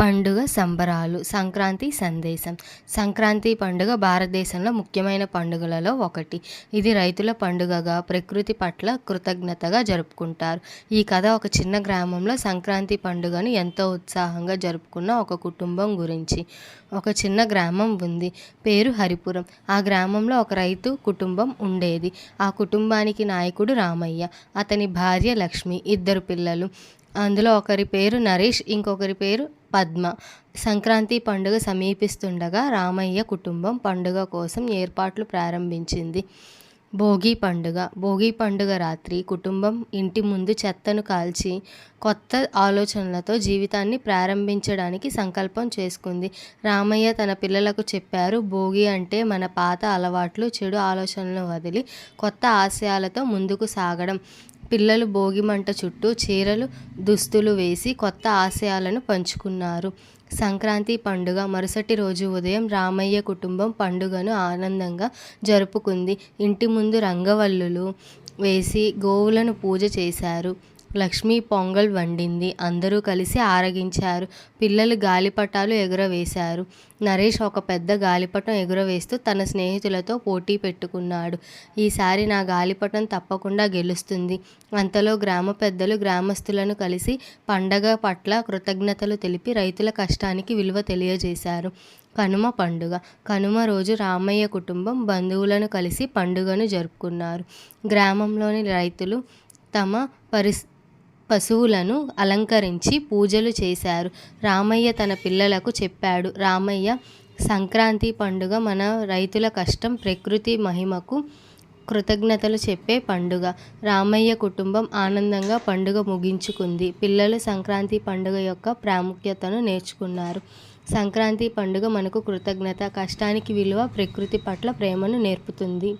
పండుగ సంబరాలు సంక్రాంతి సందేశం. సంక్రాంతి పండుగ భారతదేశంలో ముఖ్యమైన పండుగలలో ఒకటి. ఇది రైతుల పండుగగా ప్రకృతి పట్ల కృతజ్ఞతగా జరుపుకుంటారు. ఈ కథ ఒక చిన్న గ్రామంలో సంక్రాంతి పండుగను ఎంతో ఉత్సాహంగా జరుపుకున్న ఒక కుటుంబం గురించి. ఒక చిన్న గ్రామం ఉంది. పేరు హరిపురం. ఆ గ్రామంలో ఒక రైతు కుటుంబం ఉండేది. ఆ కుటుంబానికి నాయకుడు రామయ్య అతని భార్య లక్ష్మి ఇద్దరు పిల్లలు. అందులో ఒకరి పేరు నరేష్ ఇంకొకరి పేరు పద్మ. సంక్రాంతి పండుగ సమీపిస్తుండగా రామయ్య కుటుంబం పండుగ కోసం ఏర్పాట్లు ప్రారంభించింది. భోగి పండుగ. భోగి పండుగ రాత్రి కుటుంబం ఇంటి ముందు చెత్తను కాల్చి కొత్త ఆలోచనలతో జీవితాన్ని ప్రారంభించడానికి సంకల్పం చేసుకుంది. రామయ్య తన పిల్లలకు చెప్పారు భోగి అంటే మన పాత అలవాట్లు చెడు ఆలోచనలను వదిలి కొత్త ఆశయాలతో ముందుకు సాగడం. పిల్లలు భోగి మంట చుట్టూ చీరలు దుస్తులు వేసి కొత్త ఆశయాలను పంచుకున్నారు. సంక్రాంతి పండుగ మరుసటి రోజు ఉదయం రామయ్య కుటుంబం పండుగను ఆనందంగా జరుపుకుంది. ఇంటి ముందు రంగవల్లులు వేసి గోవులను పూజ చేశారు. లక్ష్మి పొంగల్ వండింది. అందరూ కలిసి ఆరగించారు. పిల్లలు గాలిపటాలు ఎగురవేశారు. నరేష్ ఒక పెద్ద గాలిపటం ఎగురవేస్తూ తన స్నేహితులతో పోటీ పెట్టుకున్నాడు. ఈసారి నా గాలిపటం తప్పకుండా గెలుస్తుంది. అంతలో గ్రామ పెద్దలు గ్రామస్తులను కలిసి పండగ పట్ల కృతజ్ఞతలు తెలిపి రైతుల కష్టానికి విలువ తెలియజేశారు. కనుమ పండుగ. కనుమ రోజు రామయ్య కుటుంబం బంధువులను కలిసి పండుగను జరుపుకున్నారు. గ్రామంలోని రైతులు తమ పరిస్ పశువులను అలంకరించి పూజలు చేశారు. రామయ్య తన పిల్లలకు చెప్పాడు రామయ్య సంక్రాంతి పండుగ మన రైతుల కష్టం ప్రకృతి మహిమకు కృతజ్ఞతలు చెప్పే పండుగ. రామయ్య కుటుంబం ఆనందంగా పండుగ ముగించుకుంది. పిల్లలు సంక్రాంతి పండుగ యొక్క ప్రాముఖ్యతను నేర్చుకున్నారు. సంక్రాంతి పండుగ మనకు కృతజ్ఞత కష్టానికి విలువ ప్రకృతి పట్ల ప్రేమను నేర్పుతుంది.